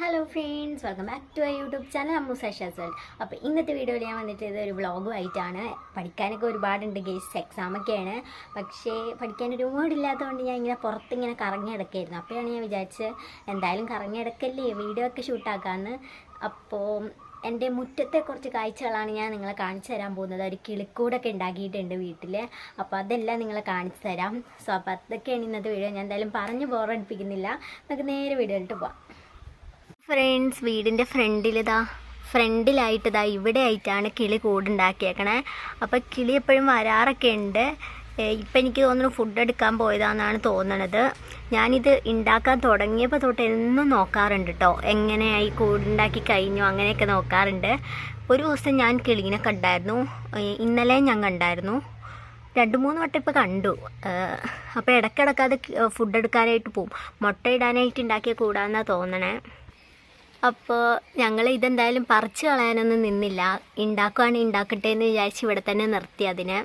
Hello friends welcome back to I YouTube channel Ammu സഷാസ് അപ്പോൾ ഇന്നത്തെ വീഡിയോയിൽ ഞാൻ വന്നിട്ട് ഇതൊരു വ്ളോഗുമായിട്ടാണ് പഠിക്കാനൊക്കെ ഒരുപാടുണ്ട് ഗേസ് എക്സാമൊക്കെയാണ് പക്ഷേ പഠിക്കാൻ ഒരു മൂടില്ലാത്തതുകൊണ്ട് ഞാൻ ഇങ്ങനെ പുറത്തിങ്ങനെ കറങ്ങി കിടക്കായിരുന്നു അപ്പോഴാണ് ഞാൻ വിചാരിച്ചത് എന്തായാലും കറങ്ങി കിടക്കല്ലേ വീഡിയോ ഒക്കെ ഷൂട്ടാക്കാമെന്ന് അപ്പോൾ എന്റെ മുറ്റത്തെ കുറച്ച് കാഴ്ചകളാണ് ഞാൻ നിങ്ങളെ കാണിച്ചു തരാൻ പോകുന്നത്. ഒരു കിളിക്കൂടൊക്കെ ഉണ്ടാക്കിയിട്ടുണ്ട് വീട്ടിൽ അപ്പോൾ അതെല്ലാം നിങ്ങളെ കാണിച്ചു തരാം. സോ അപ്പോൾ അതൊക്കെയാണ് ഇന്നത്തെ വീഡിയോ ഞാൻ എന്തായാലും പറഞ്ഞ് ബോറടിപ്പിക്കുന്നില്ല നമുക്ക് നേരെ വീഡിയോയിലിട്ട് പോവാം. ഫ്രണ്ട്സ് വീടിന്റെ ഫ്രണ്ടിലിതാ ഫ്രണ്ടിലായിട്ട് ഇതാ ഇവിടെ ആയിട്ടാണ് കിളി കൂടുണ്ടാക്കിയേക്കണേ. അപ്പോൾ കിളി എപ്പോഴും വരാറൊക്കെ ഉണ്ട്. ഇപ്പം എനിക്ക് തോന്നുന്നു ഫുഡ് എടുക്കാൻ പോയതാണെന്നാണ് തോന്നണത്. ഞാനിത് ഉണ്ടാക്കാൻ തുടങ്ങിയപ്പോൾ തൊട്ട് എന്നും നോക്കാറുണ്ട് കേട്ടോ എങ്ങനെയായി കൂടുണ്ടാക്കി കഴിഞ്ഞു അങ്ങനെയൊക്കെ നോക്കാറുണ്ട്. ഒരു ദിവസം ഞാൻ കിളീനെ കണ്ടായിരുന്നു. ഇന്നലെ ഞാൻ കണ്ടായിരുന്നു. രണ്ട് മൂന്ന് വട്ടം ഇപ്പോൾ കണ്ടു. അപ്പോൾ ഇടയ്ക്കിടയ്ക്ക് അത് ഫുഡ് എടുക്കാനായിട്ട് പോവും. മുട്ട ഇടാനായിട്ട് ഉണ്ടാക്കിയ കൂടാന്നാണ് തോന്നണേ. അപ്പോൾ ഞങ്ങൾ ഇതെന്തായാലും പറിച്ചു കളയാനൊന്നും നിന്നില്ല. ഉണ്ടാക്കുവാണെങ്കിൽ ഉണ്ടാക്കട്ടെ എന്ന് വിചാരിച്ച് ഇവിടെ തന്നെ നിർത്തി അതിന്.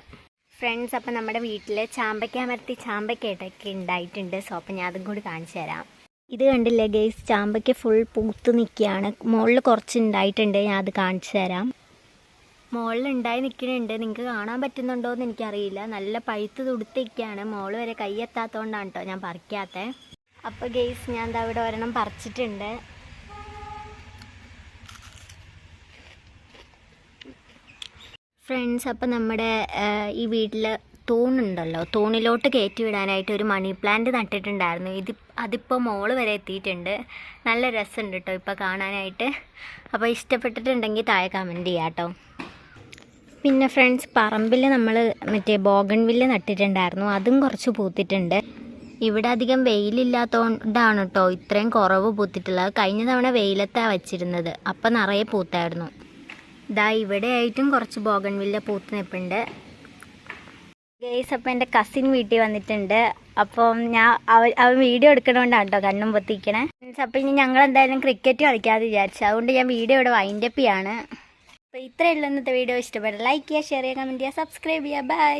ഫ്രണ്ട്സ് അപ്പം നമ്മുടെ വീട്ടിൽ ചാമ്പയ്ക്ക മരത്തി ചാമ്പയ്ക്കയിട്ടൊക്കെ ഉണ്ടായിട്ടുണ്ട് സോ അപ്പം ഞാൻ അതും കൂടി കാണിച്ചു തരാം. ഇത് കണ്ടില്ലേ ഗെയ്സ് ചാമ്പയ്ക്ക ഫുൾ പൂത്ത് നിൽക്കുകയാണ് മുകളിൽ കുറച്ച് ഉണ്ടായിട്ടുണ്ട് ഞാൻ അത് കാണിച്ചു തരാം. മുകളിൽ ഉണ്ടായി നിൽക്കുന്നുണ്ട് നിങ്ങൾക്ക് കാണാൻ പറ്റുന്നുണ്ടോ എന്ന് എനിക്കറിയില്ല. നല്ല പഴുത്ത് തുടുത്തിരിക്കുകയാണ് മോൾ വരെ കൈ എത്താത്തതുകൊണ്ടാണ് കേട്ടോ ഞാൻ പറിക്കാത്തത് അപ്പോൾ ഗെയ്സ് ഞാൻ എന്താ ഇവിടെ ഒരെണ്ണം പറിച്ചിട്ടുണ്ട്. ഫ്രണ്ട്സ് അപ്പം നമ്മുടെ ഈ വീട്ടിൽ തൂണുണ്ടല്ലോ. തൂണിലോട്ട് കയറ്റി വിടാനായിട്ട് ഒരു മണി പ്ലാന്റ് നട്ടിട്ടുണ്ടായിരുന്നു. ഇത് അതിപ്പോൾ മോൾ വരെ എത്തിയിട്ടുണ്ട്. നല്ല രസമുണ്ട് കേട്ടോ ഇപ്പോൾ കാണാനായിട്ട്. അപ്പോൾ ഇഷ്ടപ്പെട്ടിട്ടുണ്ടെങ്കിൽ താഴെ കമന്റ് ചെയ്യാം കേട്ടോ പിന്നെ ഫ്രണ്ട്സ് പറമ്പിൽ നമ്മൾ മറ്റേ ബോഗൺവില്ല് നട്ടിട്ടുണ്ടായിരുന്നു. അതും കുറച്ച് പൂത്തിട്ടുണ്ട്. ഇവിടെ അധികം വെയിലില്ലാത്തതുകൊണ്ടാണ് കേട്ടോ ഇത്രയും കുറവ് പൂത്തിട്ടുള്ളത്. കഴിഞ്ഞ തവണ വെയിലത്താണ് വെച്ചിരുന്നത്. അപ്പം നിറയെ പൂത്തായിരുന്നു. ഇതാ ഇവിടെ ആയിട്ടും കുറച്ച് ബോഗൺവില്ല പൂത്ത് നിൽപ്പുണ്ട് ഗേസ് അപ്പം എന്റെ കസിൻ വീട്ടിൽ വന്നിട്ടുണ്ട്. അപ്പം ഞാൻ അവ അവൻ വീഡിയോ എടുക്കണോണ്ടാണ് കേട്ടോ കണ്ണും പൊത്തിക്കണേ. അപ്പം ഇനി ഞങ്ങൾ എന്തായാലും ക്രിക്കറ്റ് കളിക്കാമെന്ന് വിചാരിച്ചു. അതുകൊണ്ട് ഞാൻ വീഡിയോ ഇവിടെ വൈൻഡപ്പ് ചെയ്യാണ്. അപ്പോൾ ഇത്രയേ ഉള്ളൂ ഇന്നത്തെ വീഡിയോ. ഇഷ്ടപ്പെട്ടു ലൈക്ക് ചെയ്യുക ഷെയർ ചെയ്യുക കമന്റ് ചെയ്യുക സബ്സ്ക്രൈബ് ചെയ്യുക. ബൈ